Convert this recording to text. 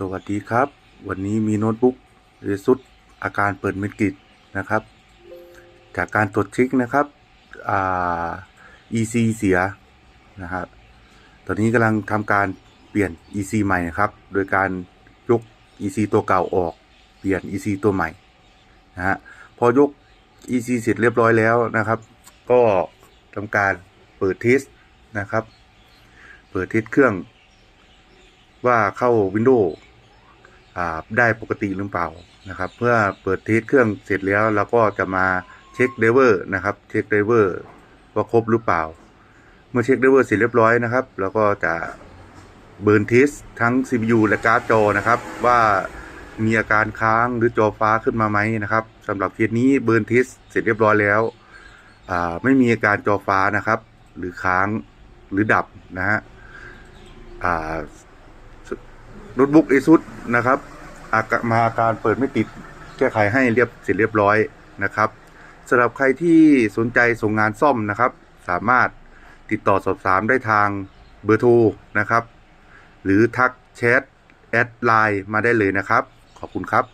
สวัสดีครับ วันนี้มีโน้ตบุ๊กเรซุดอาการเปิดไม่ติดนะครับ จากการตรวจเช็คนะครับอ่า EC เสียนะครับตอนนี้กำลังทำการเปลี่ยน EC ใหม่นะครับ โดยการยก EC ตัวเก่าออก เปลี่ยน EC ตัวใหม่นะฮะพอยก EC เสร็จเรียบร้อยแล้วนะครับ ก็ทำการเปิดเทสนะครับ เปิดเทสเครื่อง ว่าเข้า Windows ได้ปกติหรือเปล่านะครับ เพื่อเปิดเทสเครื่องเสร็จแล้วเราก็จะมาเช็คไดเวอร์นะครับเช็คไดเวอร์ว่าครบหรือเปล่า เมื่อเช็คไดเวอร์เสร็จเรียบร้อยนะครับเราก็จะเบิร์นเทสทั้ง CPU และการ์ดจอนะครับ ว่ามีอาการค้างหรือจอฟ้าขึ้นมาไหมนะครับสำหรับเคสนี้เบิร์นเทสเสร็จเรียบร้อยแล้วไม่มีอาการจอฟ้านะครับ หรือค้างหรือดับนะฮะ โน้ตบุ๊ก ASUS นะครับอากมาอาการเปิดไม่ติดแก้ไขให้เรียบเสร็จเรียบร้อยนะครับสำหรับใครที่สนใจส่งงานซ่อมนะครับ สามารถติดต่อสอบถามได้ทางเบอร์โทรนะครับ หรือทักแชทแอดไลน์มาได้เลยนะครับ ขอบคุณครับ